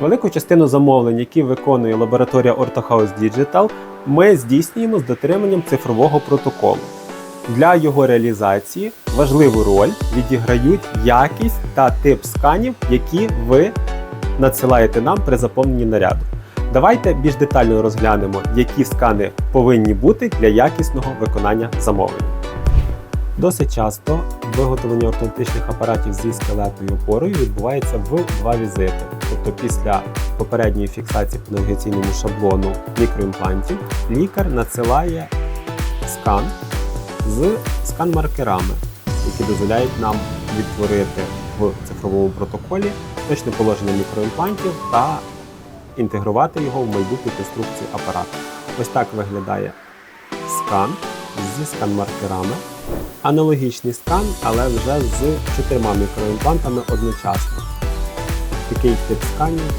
Велику частину замовлень, які виконує лабораторія Orthohouse Digital, ми здійснюємо з дотриманням цифрового протоколу. Для його реалізації важливу роль відіграють якість та тип сканів, які ви надсилаєте нам при заповненні наряду. Давайте більш детально розглянемо, які скани повинні бути для якісного виконання замовлення. Досить часто виготовлення ортодонтичних апаратів зі скелетою опорою відбувається в два візити. Тобто після попередньої фіксації по навігаційному шаблону мікроімплантів лікар надсилає скан з скан-маркерами, які дозволяють нам відтворити в цифровому протоколі точне положення мікроімплантів та інтегрувати його в майбутню конструкцію апарату. Ось так виглядає скан зі скан-маркерами. Аналогічний скан, але вже з чотирма мікроімплантами одночасно. Такий тип сканів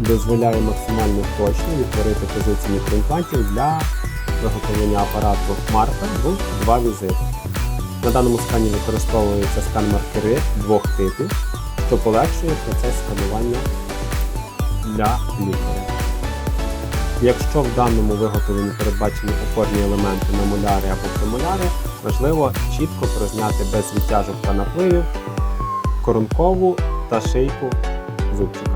дозволяє максимально точно відтворити позиції мікроімплантів для виготовлення апарату Марка в два візити. На даному скані використовуються скан-маркери двох типів, що полегшує процес сканування для лікаря. Якщо в даному виготовленні передбачені опорні елементи на моляри або премоляри, важливо чітко прозняти без відтяжок та напливів коронкову та шийку зубчика.